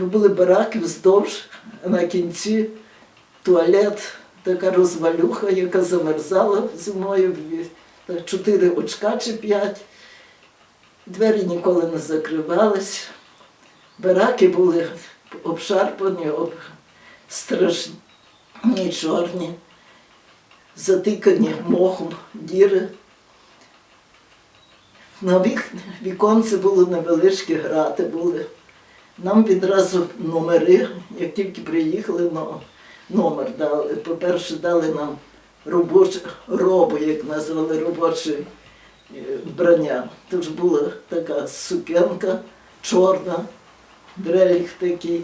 Бо були бараки вздовж, а на кінці туалет, така розвалюха, яка замерзала зимою, так, чотири очка чи п'ять. Двері ніколи не закривались. Бараки були обшарпані, об... страшні, чорні, затикані мохом діри. На вік... віконці були невеличкі грати були. Нам відразу номери, як тільки приїхали, номер дали. По-перше, дали нам робочу робу, як назвали робоче е, вбрання. Тож була така сукенка чорна, дрелік такий.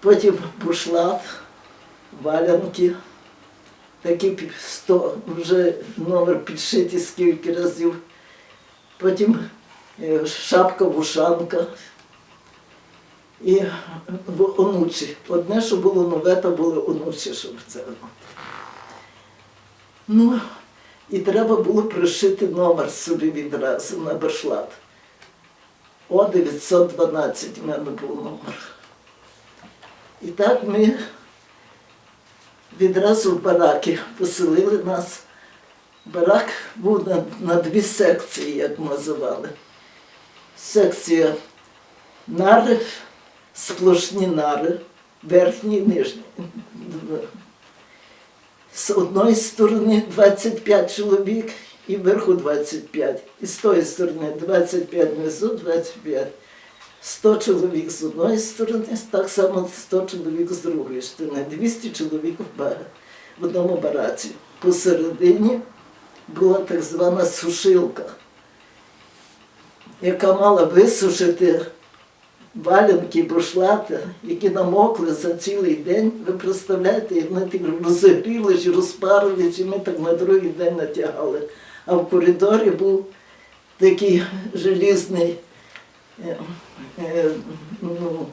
Потім бушлат, валянки, такі сто, вже номер підшиті скільки разів. Потім е, шапка-вушанка і в- онучі. Одне, що було нове, то були онучі, щоб це. Ну, і треба було пришити номер собі відразу на бершлат. О 912 в мене був номер. І так ми відразу в бараки поселили нас. Барак був на, на дві секції, як називали. Секція нари, сплошні нари, верхні і нижні. З одної сторони 25 чоловік і вверху 25. І з тої сторони 25 внизу, 25. 100 чоловік з одної сторони, так само 100 чоловік з другої сторони. 200 чоловік в одному бараці. Посередині була так звана сушилка, яка мала висушити валянки, бушлати, які намокли за цілий день. Ви представляєте, як вони так розігрілись, розпарились, і ми так на другий день натягали. А в коридорі був такий желізний, е, е, ну,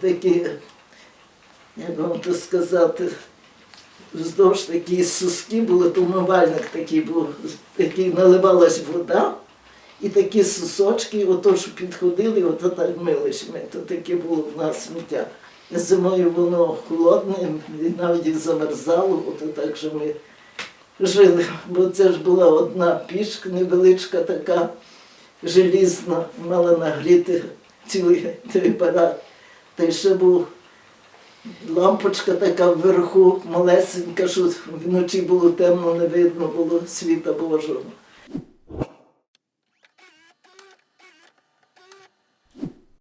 такі, як вам то сказати, вздовж такі суски були, то умивальник такий був, такий наливалась вода, і такі сусочки, ото що підходили, ото так мились ми, то таке було в нас сміття. Зимою воно холодне, і навіть замерзало, ото так що ми жили. Бо це ж була одна пічка невеличка така, желізна, мала нагріти цілий барак. Та й ще був лампочка така вверху, малесенька, що вночі було темно, не видно було світа Божого.